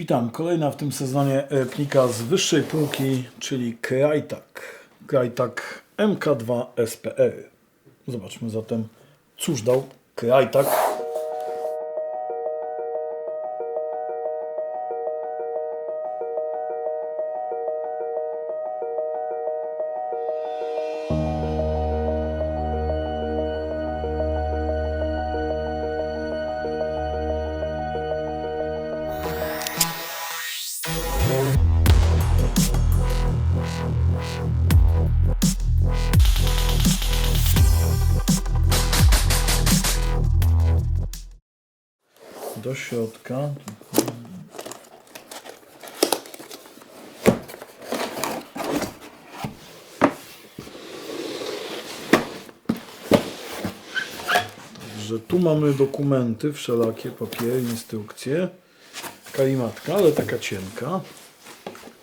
Witam. Kolejna w tym sezonie replika z wyższej półki, czyli Krajtak. Krajtak MK2 SPR. Zobaczmy zatem, cóż dał Krajtak. Do środka. Także tu mamy dokumenty, wszelakie papiery, instrukcje. Kalimatka, ale taka cienka.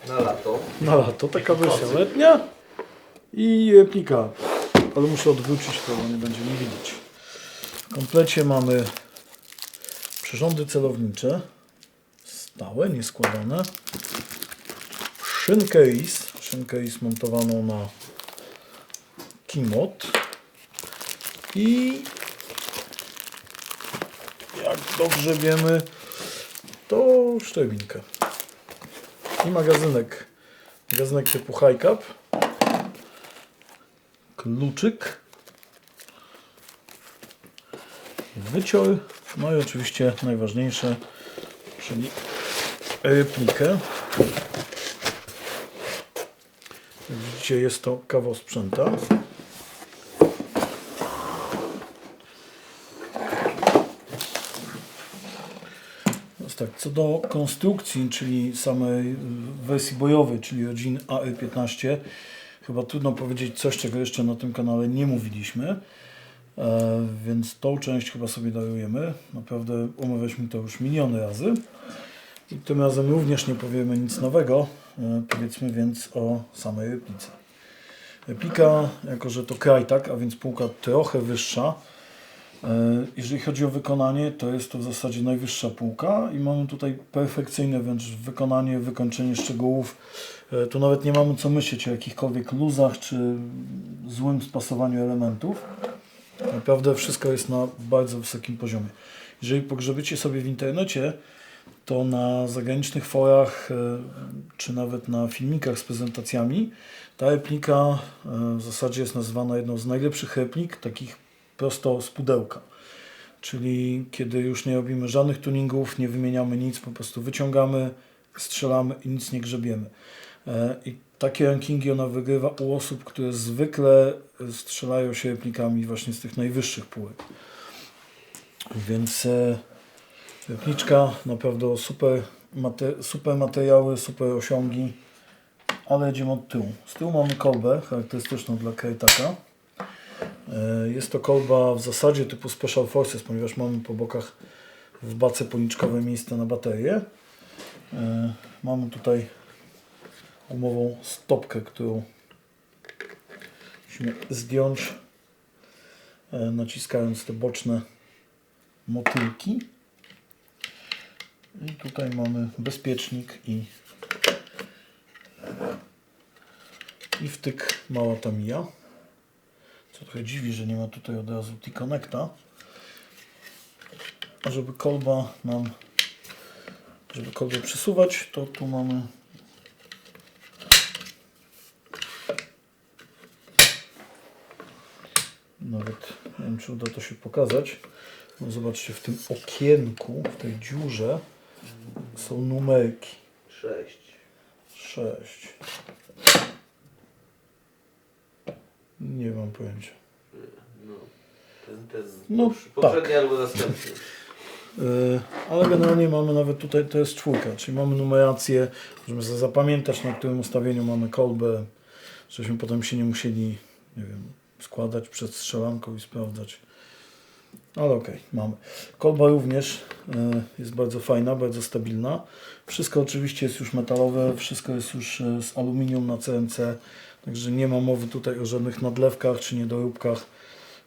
Na lato. Na lato, taka wersja letnia. I replika. Ale muszę odwrócić to, bo nie będziemy widzieć. W komplecie mamy przyrządy celownicze. Stałe, nieskładane. Szynkę RIS. Szynkę RIS montowaną na Kimot. I jak dobrze wiemy, to szczebinkę. I magazynek. Magazynek typu high cap. Kluczyk. Wycior. No i oczywiście najważniejsze, czyli replikę. Jak widzicie jest to kawał sprzęta. Tak, co do konstrukcji, czyli samej y, wersji bojowej, czyli rodzin AR-15, chyba trudno powiedzieć coś, czego jeszcze na tym kanale nie mówiliśmy, więc tą część chyba sobie darujemy. Naprawdę omawialiśmy to już miliony razy. I tym razem również nie powiemy nic nowego, e, powiedzmy więc o samej replice. Replika, jako że to Krajtak, a więc półka trochę wyższa, E, Jeżeli chodzi o wykonanie, to jest to w zasadzie najwyższa półka i mamy tutaj perfekcyjne wręcz wykonanie, wykończenie szczegółów. E, Tu nawet nie mamy co myśleć o jakichkolwiek luzach czy złym spasowaniu elementów. Naprawdę wszystko jest na bardzo wysokim poziomie. Jeżeli pogrzebiecie sobie w internecie, to na zagranicznych forach, e, czy nawet na filmikach z prezentacjami, ta replika e, w zasadzie jest nazywana jedną z najlepszych replik, takich prosto z pudełka. Czyli kiedy już nie robimy żadnych tuningów, nie wymieniamy nic, po prostu wyciągamy, strzelamy i nic nie grzebiemy. E, I takie rankingi ona wygrywa u osób, które zwykle strzelają się replikami właśnie z tych najwyższych półek. Więc e, naprawdę super, mate, super materiały, super osiągi, ale jedziemy od tyłu. Z tyłu mamy kolbę charakterystyczną dla Krejtaka. E, Jest to kolba w zasadzie typu Special Forces, ponieważ mamy po bokach w bace policzkowe miejsce na baterię. E, Mamy tutaj gumową stopkę, którą musimy zdjąć e, naciskając te boczne motylki. I tutaj mamy bezpiecznik i, i wtyk mała Tamiya. Co trochę dziwi, że nie ma tutaj od razu T-Connecta. Żeby kolba nam, żeby kolbę przesuwać, to tu mamy nawet, nie wiem czy uda to się pokazać. No zobaczcie, w tym okienku, w tej dziurze są numerki. Sześć. 6. Nie mam pojęcia. No. Ten, ten. No, Poprz- Poprzedni albo następny. Yy, ale generalnie mamy nawet tutaj, to jest czwórka, czyli mamy numerację, możemy zapamiętać na którym ustawieniu mamy kolbę, żebyśmy potem się nie musieli, nie wiem, składać przed strzelanką i sprawdzać. Ale okej, mamy. Kolba również yy, jest bardzo fajna, bardzo stabilna. Wszystko oczywiście jest już metalowe, wszystko jest już yy, z aluminium na CNC, także nie ma mowy tutaj o żadnych nadlewkach czy niedoróbkach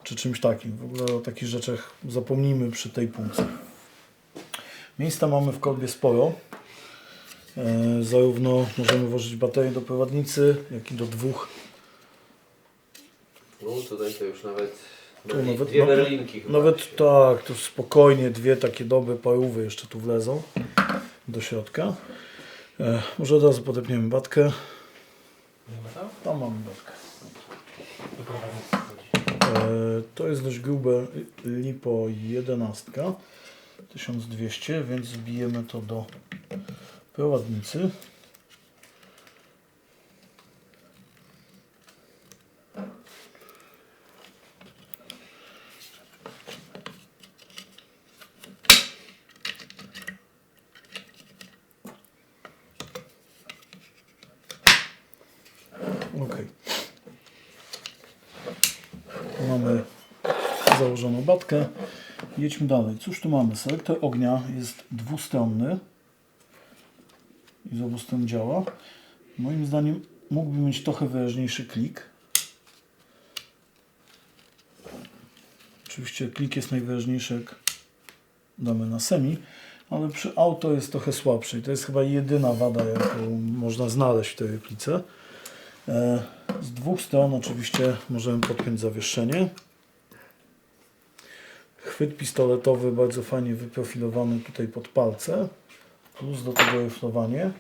czy czymś takim. W ogóle o takich rzeczach zapomnijmy przy tej półce. Miejsca mamy w kolbie sporo. E, zarówno możemy włożyć baterię do prowadnicy, jak i do dwóch. No tutaj to już nawet, Tu berli- nawet- dwie berlinki chyba. Nawet się- tak, to spokojnie dwie takie dobre parówy jeszcze tu wlezą do środka. E, może od razu podepniemy batkę. Nie ma tam? Tam mamy batkę. Chodzi. E, to jest dość grube lipo 11 1200, więc zbijemy to do prowadnicy. Ok. Mamy założoną batkę. Jedźmy dalej. Cóż tu mamy? Selektor ognia jest dwustronny i z obu stron działa. Moim zdaniem mógłby mieć trochę wyraźniejszy klik. Oczywiście klik jest najwyraźniejszy jak damy na semi, ale przy auto jest trochę słabszy i to jest chyba jedyna wada, jaką można znaleźć w tej replice. E, Z dwóch stron oczywiście możemy podpiąć zawieszenie. Chwyt pistoletowy bardzo fajnie wyprofilowany tutaj pod palce. Plus do tego ryflowanie.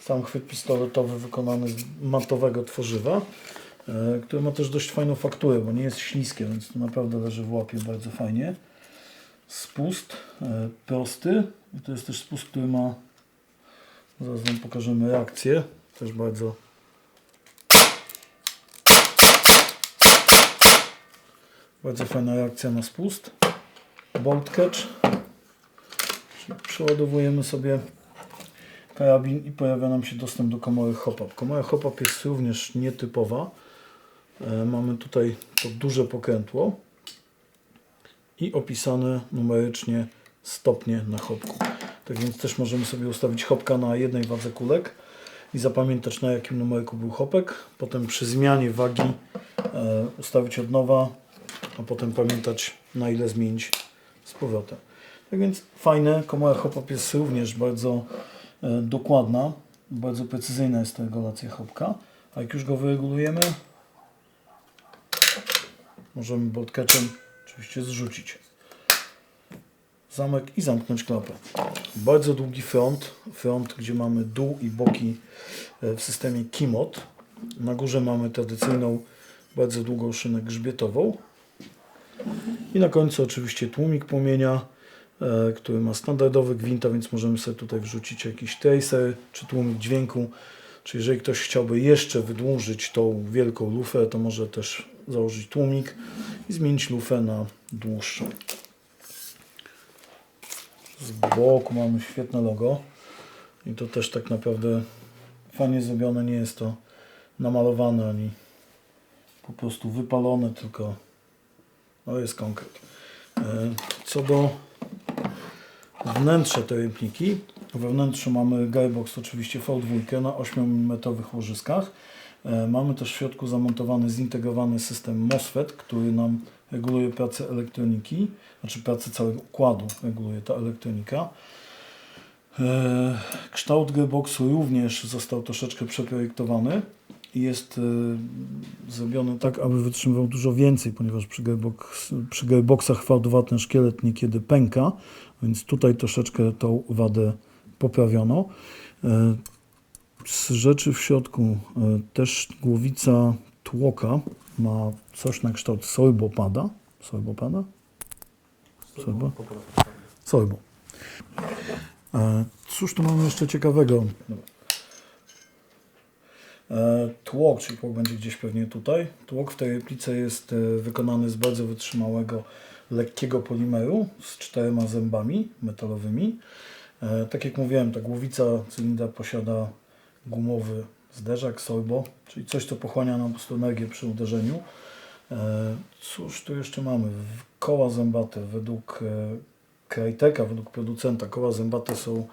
Sam chwyt pistoletowy wykonany z matowego tworzywa, e, które ma też dość fajną fakturę, bo nie jest śliskie, więc to naprawdę leży w łapie bardzo fajnie. Spust e, prosty. I to jest też spust, który ma, zaraz Wam pokażemy reakcję, też bardzo Bardzo fajna reakcja na spust. Bolt catch. Przeładowujemy sobie karabin i pojawia nam się dostęp do komory hop-up. Komora hop-up jest również nietypowa. E, Mamy tutaj to duże pokrętło i opisane numerycznie stopnie na hopku. Tak więc też możemy sobie ustawić hopka na jednej wadze kulek i zapamiętać na jakim numerku był hopek. Potem przy zmianie wagi e, ustawić od nowa, a potem pamiętać na ile zmienić z powrotem. Tak więc fajne, komora hop-up jest również bardzo e, dokładna, bardzo precyzyjna jest ta regulacja hopka, a jak już go wyregulujemy, możemy boltcatchem oczywiście zrzucić zamek i zamknąć klapę. Bardzo długi front, front gdzie mamy dół i boki e, w systemie KIMOT. Na górze mamy tradycyjną, bardzo długą szynę grzbietową. I na końcu oczywiście tłumik płomienia, e, który ma standardowy gwint, a więc możemy sobie tutaj wrzucić jakiś tracer czy tłumik dźwięku. Czy jeżeli ktoś chciałby jeszcze wydłużyć tą wielką lufę, to może też założyć tłumik i zmienić lufę na dłuższą. Z boku mamy świetne logo i to też tak naprawdę fajnie zrobione, nie jest to namalowane ani po prostu wypalone, tylko no jest konkret. E, Co do wnętrza tej repliki, we wnętrzu mamy Guybox oczywiście V2 na 8 mm łożyskach. E, Mamy też w środku zamontowany zintegrowany system MOSFET, który nam reguluje pracę elektroniki, znaczy pracę całego układu reguluje ta elektronika. E, Kształt gearboxu również został troszeczkę przeprojektowany i jest e, zrobiony tak, aby wytrzymywał dużo więcej, ponieważ przy, gearbox, przy gearboxach V2 ten szkielet niekiedy pęka, więc tutaj troszeczkę tą wadę poprawiono. Z rzeczy w środku e, też głowica tłoka ma coś na kształt? Sorbo? Po prostu. Sorbo. E, Cóż tu mamy jeszcze ciekawego? E, Tłok, czyli tłok będzie gdzieś pewnie tutaj. Tłok w tej replice jest wykonany z bardzo wytrzymałego, lekkiego polimeru z czterema zębami metalowymi. Tak jak mówiłem, ta głowica cylindra posiada gumowy zderzak Sorbo, czyli coś, co pochłania nam po prostu energię przy uderzeniu. E, Cóż tu jeszcze mamy? Koła zębate według e, Krajteka, według producenta, koła zębate są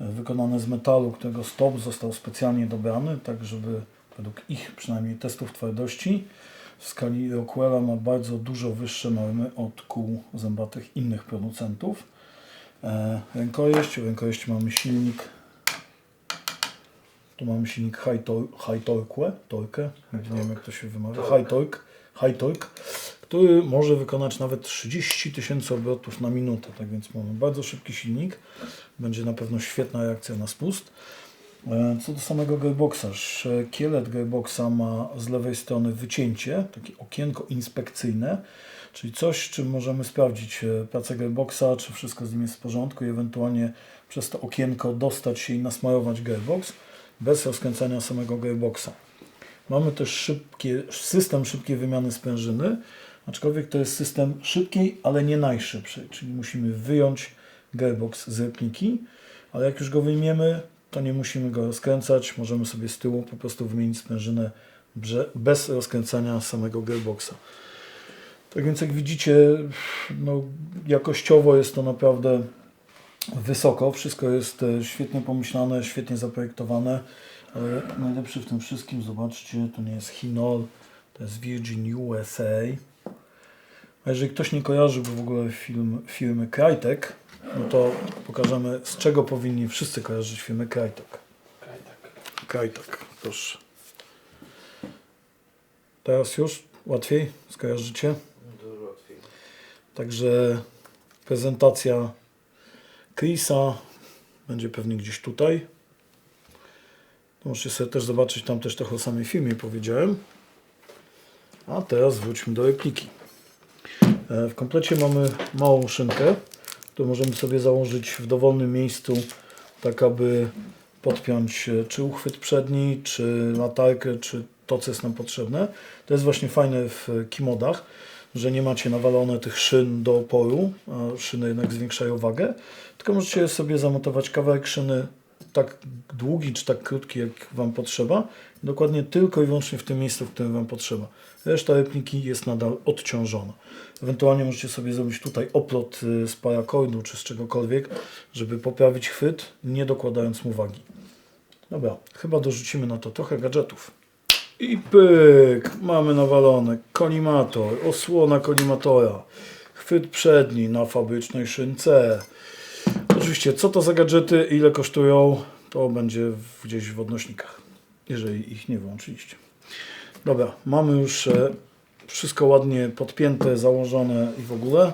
e, wykonane z metalu, którego stop został specjalnie dobrany, tak żeby według ich przynajmniej testów twardości w skali Rockwella ma bardzo dużo wyższe normy od kół zębatych innych producentów. e, rękojeść. W rękojeści mamy silnik. Tu mamy silnik High, tor high Torque, nie wiem jak to się wymawia, Torque. High Torque, High Torque, który może wykonać nawet 30 tysięcy obrotów na minutę, tak więc mamy bardzo szybki silnik. Będzie na pewno świetna reakcja na spust. E, Co do samego gearboxa, szkielet gearboxa ma z lewej strony wycięcie, takie okienko inspekcyjne, czyli coś, czym możemy sprawdzić e, pracę gearboxa, czy wszystko z nim jest w porządku i ewentualnie przez to okienko dostać się i nasmarować gearbox bez rozkręcania samego gearboxa. Mamy też szybkie, system szybkiej wymiany sprężyny, aczkolwiek to jest system szybkiej, ale nie najszybszej, czyli musimy wyjąć gearbox z repniki, ale jak już go wyjmiemy, to nie musimy go rozkręcać, możemy sobie z tyłu po prostu wymienić sprężynę bez rozkręcania samego gearboxa. Tak więc jak widzicie, no, jakościowo jest to naprawdę wysoko, wszystko jest e, świetnie pomyślane, świetnie zaprojektowane, ale najlepsze w tym wszystkim, zobaczcie, to nie jest Hinol, to jest Virgin USA. A jeżeli ktoś nie kojarzył w ogóle film, firmy Crytek, no to pokażemy z czego powinni wszyscy kojarzyć firmę Crytek. Okej, tak. Crytek, proszę. Teraz już łatwiej skojarzycie. Dużo łatwiej. Także prezentacja Chrisa będzie pewnie gdzieś tutaj. Możecie sobie też zobaczyć, tam też trochę o samej filmie powiedziałem. A teraz wróćmy do repliki. E, W komplecie mamy małą szynkę, którą możemy sobie założyć w dowolnym miejscu, tak aby podpiąć e, czy uchwyt przedni, czy latarkę, czy to, co jest nam potrzebne. To jest właśnie fajne w e, kimodach, że nie macie nawalone tych szyn do oporu, a szyny jednak zwiększają wagę, tylko możecie sobie zamontować kawałek szyny tak długi czy tak krótki, jak Wam potrzeba, dokładnie tylko i wyłącznie w tym miejscu, w którym Wam potrzeba. Reszta repliki jest nadal odciążona. Ewentualnie możecie sobie zrobić tutaj oplot y, z parakordu czy z czegokolwiek, żeby poprawić chwyt, nie dokładając mu wagi. Dobra, chyba dorzucimy na to trochę gadżetów. I pyk, mamy nawalone kolimator, osłona kolimatora, chwyt przedni na fabrycznej szynce. Oczywiście, co to za gadżety, ile kosztują, to będzie gdzieś w odnośnikach, jeżeli ich nie wyłączyliście. Dobra, mamy już e, wszystko ładnie podpięte, założone i w ogóle,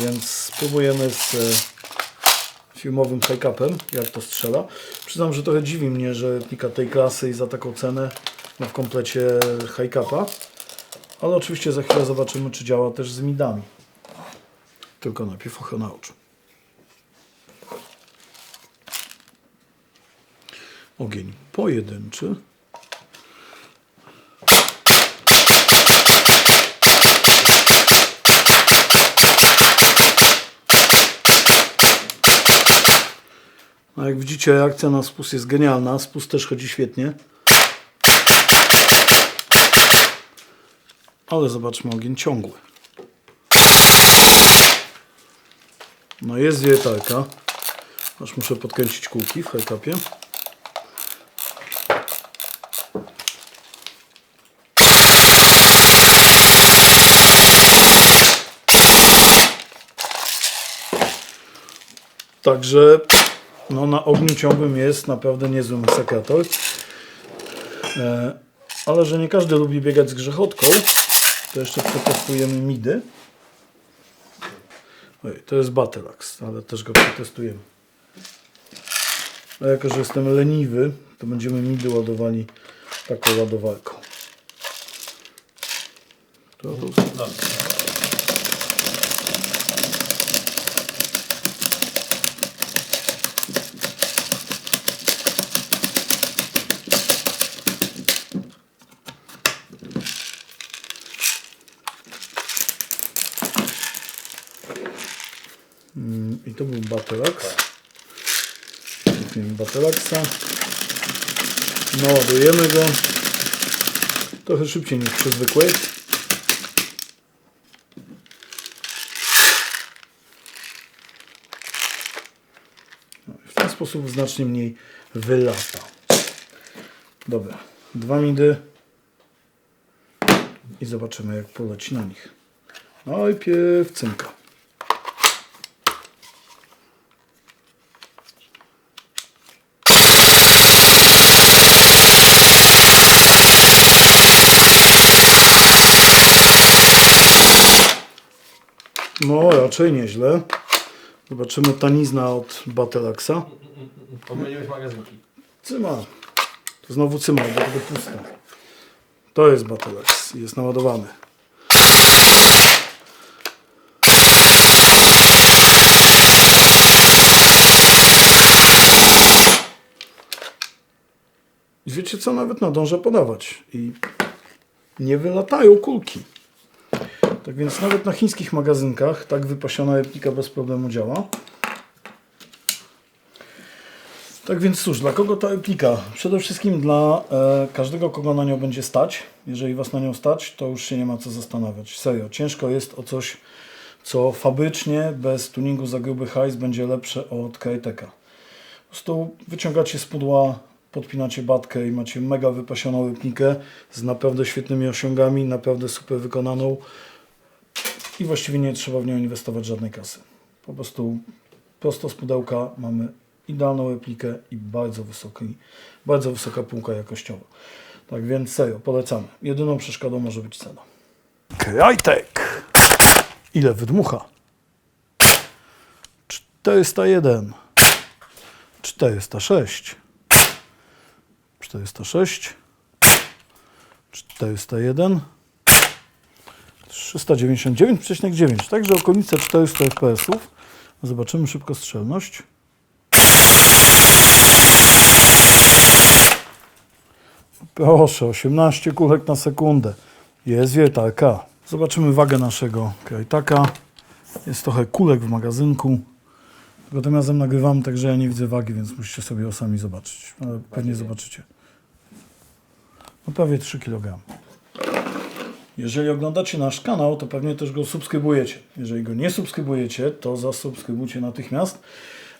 więc spróbujemy z e, filmowym high-capem, jak to strzela. Przyznam, że trochę dziwi mnie, że replika tej klasy i za taką cenę w komplecie high-capa, ale oczywiście za chwilę zobaczymy, czy działa też z midami. Tylko najpierw ochrona oczu. Ogień pojedynczy. A jak widzicie, reakcja na spust jest genialna. Spust też chodzi świetnie. Ale zobaczmy ogień ciągły. No jest wiertarka. Aż muszę podkręcić kółki w high-capie. Także no, na ogniu ciągłym jest naprawdę niezły masakator. E, ale że nie każdy lubi biegać z grzechotką, to jeszcze przetestujemy midy. Oj, to jest Battleaxe, ale też go przetestujemy. A jako, że jestem leniwy, to będziemy midy ładowali taką ładowarką. To, to, Dobra. Był Battleaxe. Kupimy Battleaxa. Naładujemy go. Trochę szybciej niż przy zwykłej. No W ten sposób znacznie mniej wylata. Dobra, dwa midy i zobaczymy jak poleci na nich. Najpierw cynka. No, raczej nieźle. Zobaczymy tanizna od Battleaxa. Pomyliłeś magazynki. Cyma. To znowu cyma, bo tego pusta. To jest Battleax. Jest naładowany. I wiecie co? Nawet nadąża podawać. I nie wylatają kulki. Tak więc nawet na chińskich magazynkach tak wypasiona replika bez problemu działa. Tak więc cóż, dla kogo ta replika? Przede wszystkim dla e, każdego, kogo na nią będzie stać. Jeżeli Was na nią stać, to już się nie ma co zastanawiać. Serio, ciężko jest o coś, co fabrycznie, bez tuningu za gruby hajs, będzie lepsze od Kajteka. Po prostu wyciągacie z pudła, podpinacie batkę i macie mega wypasioną replikę z naprawdę świetnymi osiągami, naprawdę super wykonaną i właściwie nie trzeba w nią inwestować żadnej kasy. Po prostu prosto z pudełka mamy idealną replikę i bardzo, wysoki, bardzo wysoka półka jakościowa. Tak więc serio, polecamy. Jedyną przeszkodą może być cena. Krajtek! Ile wydmucha? 401 406 406 401 399,9, także okolice 400 fps. Zobaczymy szybko strzelność. Proszę, 18 kulek na sekundę. Jest wiertarka. Zobaczymy wagę naszego krajtaka. Jest trochę kulek w magazynku. Tylko tym razem nagrywam, także ja nie widzę wagi, więc musicie sobie ją sami zobaczyć. Ale pewnie zobaczycie. No prawie 3 kg. Jeżeli oglądacie nasz kanał, to pewnie też go subskrybujecie. Jeżeli go nie subskrybujecie, to zasubskrybujcie natychmiast.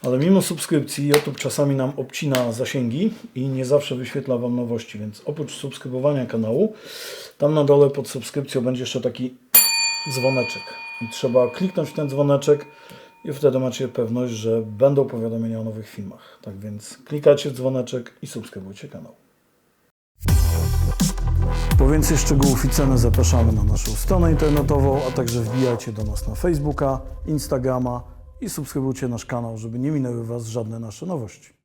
Ale mimo subskrypcji YouTube czasami nam obcina zasięgi i nie zawsze wyświetla Wam nowości, więc oprócz subskrybowania kanału, tam na dole pod subskrypcją będzie jeszcze taki dzwoneczek. I trzeba kliknąć w ten dzwoneczek i wtedy macie pewność, że będą powiadomienia o nowych filmach. Tak więc klikacie w dzwoneczek i subskrybujcie kanał. Po więcej szczegółów i ceny zapraszamy na naszą stronę internetową, a także wbijajcie do nas na Facebooka, Instagrama i subskrybujcie nasz kanał, żeby nie minęły Was żadne nasze nowości.